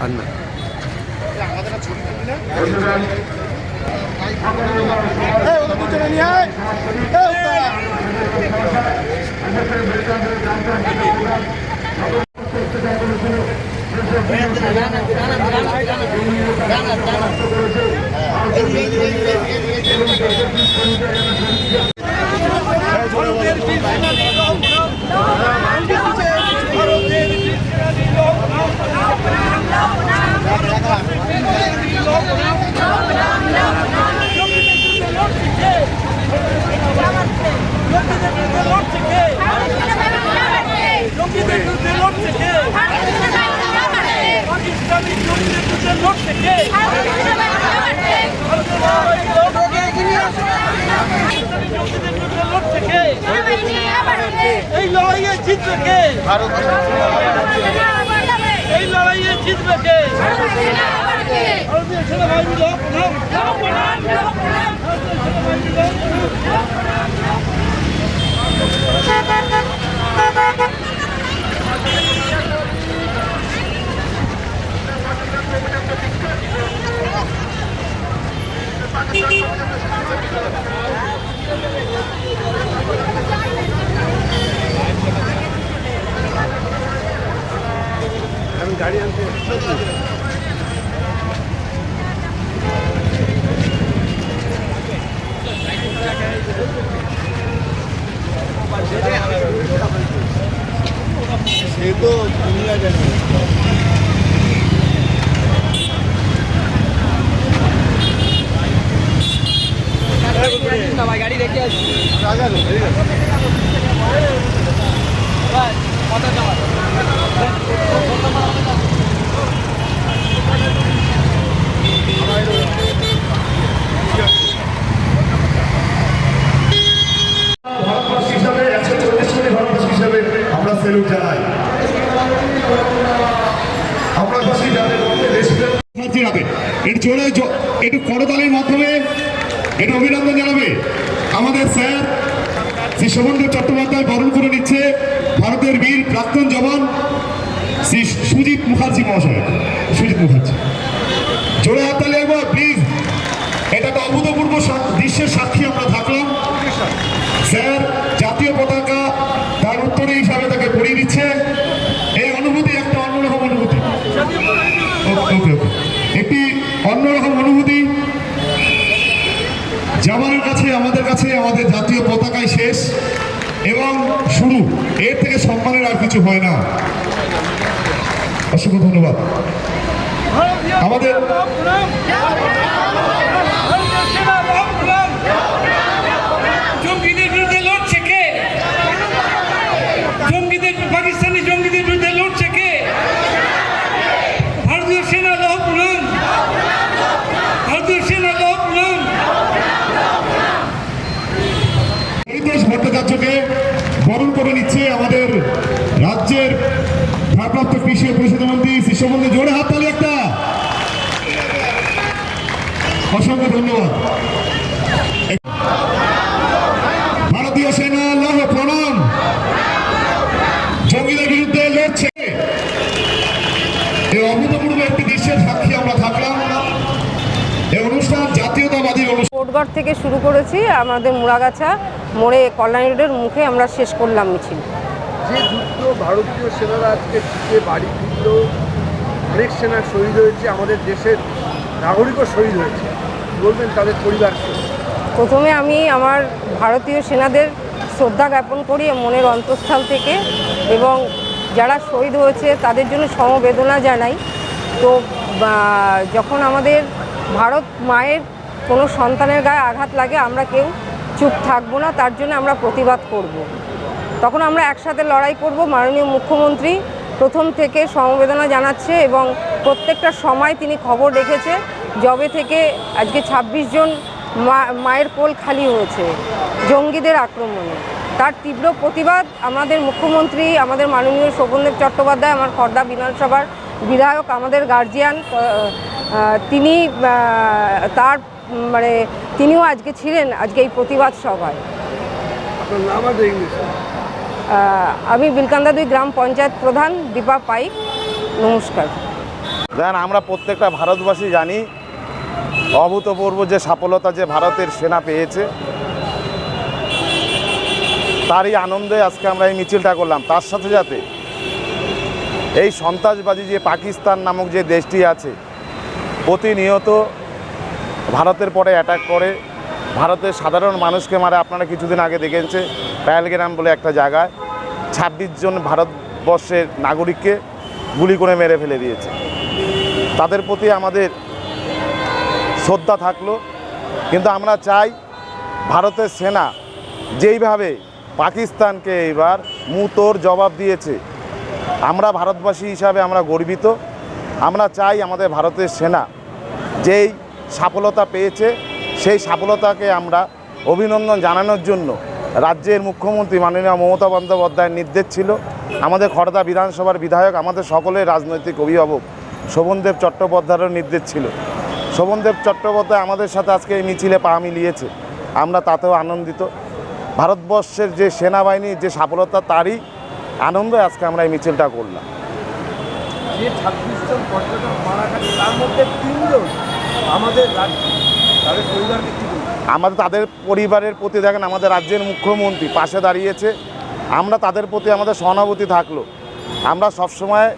আর না লোকেদের বিরুদ্ধে লড়ছে কে পাকিস্তানি জঙ্গিদের বিরুদ্ধে লড়ছে কে পাকিস্তানি জঙ্গিদের বিরুদ্ধে লড়ছে কে এই লড়াইয়ে জিতবে কে? এই লড়াইয়ে জিতবে কে? ভারতীয় প্রণাম প্রণাম ভারতবাসী সেলুট জানাই আমরা বাসী যাদের মধ্যে যাবে একটু জোরে একটু করতালির মাধ্যমে একটু অভিনন্দন জানাবে আমাদের স্যার শ্রী শোভনদেব চট্টোপাধ্যায় বরণ করে নিচ্ছে ভারতের বীর প্রাক্তন জওয়ান শ্রী সুজিত মুখার্জি মহাশয়। সুজিত মুখার্জি। জোরে হাততালি একবার প্লিজ এটা একটা অভূতপূর্ব সা- দৃশ্যের সাক্ষী আমরা থাকলাম। স্যার জাতীয় পতাকা তার উত্তরে হিসাবে তাকে পড়িয়ে দিচ্ছে এই অনুভূতি একটা অন্যরকম অনুভূতি ওকে ওকে ওকে। একটি অন্যরকম অনুভূতি। জামানের কাছে, আমাদের কাছে, আমাদের জাতীয় পতাকাই শেষ এবং শুরু। এর থেকে সম্মানের আর কিছু হয় না। অসংখ্য ধন্যবাদ। আমাদের জঙ্গিদের বিরুদ্ধে লড়ছে কে জঙ্গিদের পাকিস্তানি জঙ্গিদের বিরুদ্ধে লড়ছে কে ভারতীয় সেনা লহ প্রণাম ভারতীয় সেনা লহ প্রণাম পরিতোষ ভট্টাচার্যকে বরণ করে নিচ্ছে আমাদের রাজ্যের ভারপ্রাপ্ত কৃষি ও পরিষদ মন্ত্রী শ্রী সম্বন্ধে জোরে হাত তালি একটা অসংখ্য ধন্যবাদ ভারতীয় সেনা লহ প্রণাম জঙ্গিদের বিরুদ্ধে লড়ছে এই অভূতপূর্ব একটি দৃশ্যের সাক্ষী আমরা থাকলাম এই অনুষ্ঠান জাতীয়তাবাদী অনুষ্ঠান কোটগড় থেকে শুরু করেছি আমাদের মুড়াগাছা মোড়ে কল্যাণী রোডের মুখে আমরা শেষ করলাম মিছিল। যে যুদ্ধ ভারতীয় সেনারা আজকে ঢুকে বাড়ি ফিরল অনেক সেনা শহীদ হয়েছে আমাদের দেশের নাগরিকও শহীদ হয়েছে। বলবেন তাদের পরিবারকে প্রথমে আমি আমার ভারতীয় সেনাদের শ্রদ্ধা জ্ঞাপন করি মনের অন্তঃস্থল থেকে এবং যারা শহীদ হয়েছে তাদের জন্য সমবেদনা জানাই। তো যখন আমাদের ভারত মায়ের কোনো সন্তানের গায়ে আঘাত লাগে, আমরা কেউ চুপ থাকব না, তার জন্য আমরা প্রতিবাদ করব। তখন আমরা একসাথে লড়াই করব, মাননীয় মুখ্যমন্ত্রী প্রথম থেকে সমবেদনা জানাচ্ছে এবং প্রত্যেকটা সময় তিনি খবর রেখেছে জবে থেকে আজকে ২৬ জন মায়ের কোল খালি হয়েছে জঙ্গিদের আক্রমণে তার তীব্র প্রতিবাদ আমাদের মুখ্যমন্ত্রী, আমাদের মাননীয় শোভনদেব চট্টোপাধ্যায়, আমার খর্দা বিধানসভার বিধায়ক, আমাদের গার্জিয়ান তিনি তার মানে তিনিও আজকে ছিলেন আজকে এই প্রতিবাদ সভায়। আমি বিলকান্দা দুই গ্রাম পঞ্চায়েত প্রধান দীপা পাইক নমস্কার। দেখেন আমরা প্রত্যেকটা ভারতবাসী জানি অভূতপূর্ব যে সফলতা যে ভারতের সেনা পেয়েছে তারই আনন্দে আজকে আমরা এই মিছিলটা করলাম। তার সাথে সাথে এই সন্ত্রাসবাদী যে পাকিস্তান নামক যে দেশটি আছে প্রতিনিয়ত ভারতের পরে অ্যাটাক করে। ভারতের সাধারণ মানুষকে মারে, আপনারা কিছুদিন আগে দেখেছে প্যালগ্রাম বলে একটা জায়গায় ছাব্বিশ জন ভারতবর্ষের নাগরিককে গুলি করে মেরে ফেলে দিয়েছে। তাদের প্রতি আমাদের শ্রদ্ধা থাকল, কিন্তু আমরা চাই ভারতের সেনা যেইভাবে পাকিস্তানকে এইবার মুতোর জবাব দিয়েছে, আমরা ভারতবাসী হিসাবে আমরা গর্বিত। আমরা চাই আমাদের ভারতের সেনা যেই সফলতা পেয়েছে। সেই সফলতাকে আমরা অভিনন্দন জানানোর জন্য রাজ্যের মুখ্যমন্ত্রী মাননীয় মমতা বন্দ্যোপাধ্যায়ের নির্দেশ ছিল। আমাদের খড়দা বিধানসভার বিধায়ক, আমাদের সকলের রাজনৈতিক অভিভাবক শোভনদেব চট্টোপাধ্যায়েরও নির্দেশ ছিল। শোভনদেব চট্টোপাধ্যায় আমাদের সাথে আজকে এই মিছিলে পা মিলিয়েছে। আমরা তাতেও আনন্দিত। ভারতবর্ষের যে সেনাবাহিনীর যে সফলতা, তারই আনন্দ আজকে আমরা এই মিছিলটা করলাম। আমাদের তাদের আমাদের তাদের পরিবারের প্রতি দেখেন, আমাদের রাজ্যের মুখ্যমন্ত্রী পাশে দাঁড়িয়েছে। আমরা তাদের প্রতি আমাদের সহানুভূতি থাকল। আমরা সবসময়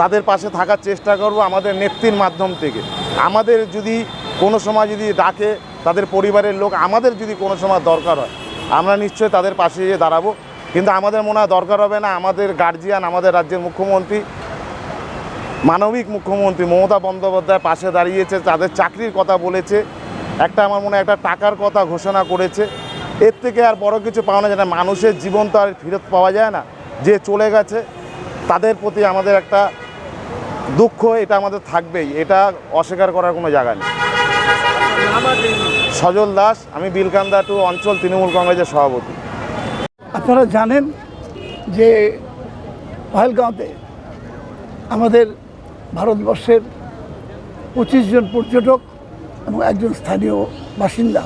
তাদের পাশে থাকার চেষ্টা করব আমাদের নেত্রীর মাধ্যম থেকে। আমাদের যদি কোনো সময় যদি ডাকে তাদের পরিবারের লোক, আমাদের যদি কোনো সময় দরকার হয়, আমরা নিশ্চয়ই তাদের পাশে গিয়ে দাঁড়াবো। কিন্তু আমাদের মনে হয় দরকার হবে না, আমাদের গার্জিয়ান আমাদের রাজ্যের মুখ্যমন্ত্রী মানবিক মুখ্যমন্ত্রী মমতা বন্দ্যোপাধ্যায় পাশে দাঁড়িয়েছে, তাদের চাকরির কথা বলেছে, একটা আমার মনে একটা টাকার কথা ঘোষণা করেছে। এর থেকে আর বড় কিছু পাওয়া যায় না, মানুষের জীবন তো আর ফেরত পাওয়া যায় না, যে চলে গেছে, তাদের প্রতি আমাদের একটা দুঃখ, এটা আমাদের থাকবেই, এটা অস্বীকার করার কোনো জায়গা নেই। সজল দাস, আমি বিলকান্দা টু অঞ্চল তৃণমূল কংগ্রেসের সভাপতি। আপনারা জানেন যে পহেলগাঁওতে আমাদের ভারতবর্ষের পঁচিশ জন পর্যটক এবং একজন স্থানীয় বাসিন্দা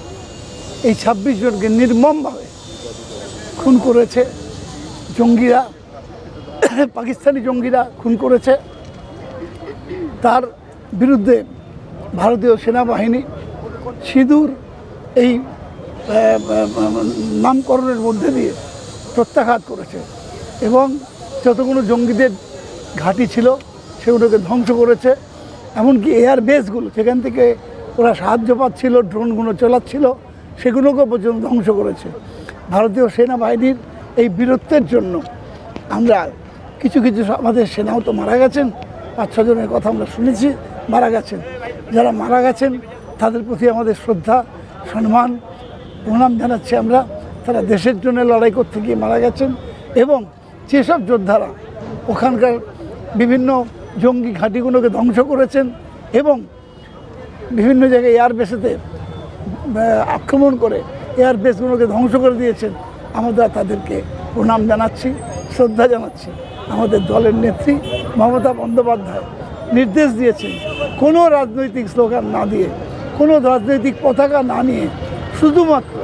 এই ছাব্বিশ জনকে নির্মমভাবে খুন করেছে। জঙ্গিরা, পাকিস্তানি জঙ্গিরা খুন করেছে। তার বিরুদ্ধে ভারতীয় সেনাবাহিনী সিঁদুর এই নামকরণের মধ্যে দিয়ে প্রত্যাঘাত করেছে এবং যতগুলো জঙ্গিদের ঘাঁটি ছিল সেগুলোকে ধ্বংস করেছে। এমনকি এয়ার বেসগুলো, সেখান থেকে ওরা সাহায্য পাচ্ছিল, ড্রোনগুলো চালাচ্ছিল সেগুলোকে পর্যন্ত ধ্বংস করেছে। ভারতীয় সেনাবাহিনীর এই বীরত্বের জন্য আমরা কিছু কিছু আমাদের সেনাও তো মারা গেছেন, পাঁচ ছজনের কথা আমরা শুনেছি, মারা গেছেন। যারা মারা গেছেন, তাদের প্রতি আমাদের শ্রদ্ধা, সম্মান, প্রণাম জানাচ্ছি আমরা। তারা দেশের জন্য লড়াই করতে গিয়ে মারা গেছেন এবং যেসব যোদ্ধারা ওখানকার বিভিন্ন জঙ্গি ঘাঁটিগুলোকে ধ্বংস করেছেন এবং বিভিন্ন জায়গায় এয়ারবেসেতে আক্রমণ করে এয়ারবেসগুলোকে ধ্বংস করে দিয়েছেন। আমরা তাদেরকে প্রণাম জানাচ্ছি, শ্রদ্ধা জানাচ্ছি। আমাদের দলের নেত্রী মমতা বন্দ্যোপাধ্যায় নির্দেশ দিয়েছেন, কোনো রাজনৈতিক স্লোগান না দিয়ে, কোনো রাজনৈতিক পতাকা না নিয়ে শুধুমাত্র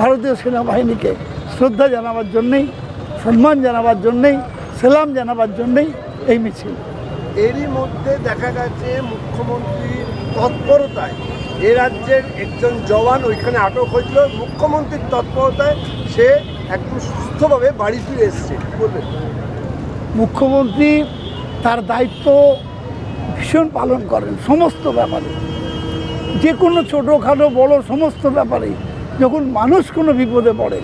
ভারতীয় সেনাবাহিনীকে শ্রদ্ধা জানাবার জন্যেই, সম্মান জানাবার জন্যেই, সেলাম জানাবার জন্যেই এই মিছিল। এরই মধ্যে দেখা গেছে মুখ্যমন্ত্রীর তৎপরতায় এ রাজ্যের একজন জওয়ান ওইখানে আটক হয়েছিল। মুখ্যমন্ত্রীর তৎপরতায় সে একদম সুস্থভাবে বাড়ি ফিরে এসছে। কি বলবেন? মুখ্যমন্ত্রী তার দায়িত্ব ভীষণ পালন করেন সমস্ত ব্যাপারে। যে কোনো ছোটোখাটো বড় সমস্ত ব্যাপারে যখন মানুষ কোনো বিপদে পড়ে,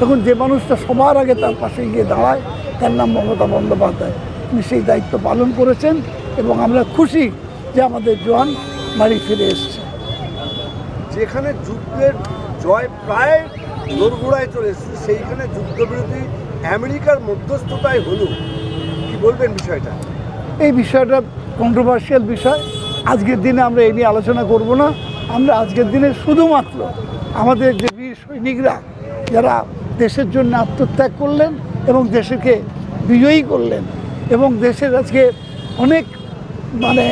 তখন যে মানুষটা সবার আগে তার পাশে গিয়ে দাঁড়ায়, তার নাম মমতা বন্দ্যোপাধ্যায়। তিনি সেই দায়িত্ব পালন করেছেন এবং আমরা খুশি যে আমাদের জোয়ান বাড়ি ফিরে এসছে। যেখানে যুদ্ধের জয় প্রায় দোরগোড়ায় চলে এসেছে সেইখানে যুদ্ধবিরোধী আমেরিকার মধ্যস্থতায় হলো। কি বলবেন বিষয়টা? এই বিষয়টা কন্ট্রোভার্সিয়াল বিষয়। আজকের দিনে আমরা এই নিয়ে আলোচনা করব না। আমরা আজকের দিনে শুধুমাত্র আমাদের যে বীর সৈনিকরা যারা দেশের জন্য আত্মত্যাগ করলেন এবং দেশকে বিজয়ী করলেন এবং দেশের আজকে অনেক মানে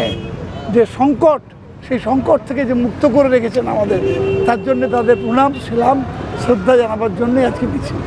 যে সংকট, সেই সংকট থেকে যে মুক্ত করে রেখেছেন আমাদের, তার জন্য তাদের প্রণাম শিলাম শ্রদ্ধা জানাবার জন্যই আজকে মিছিল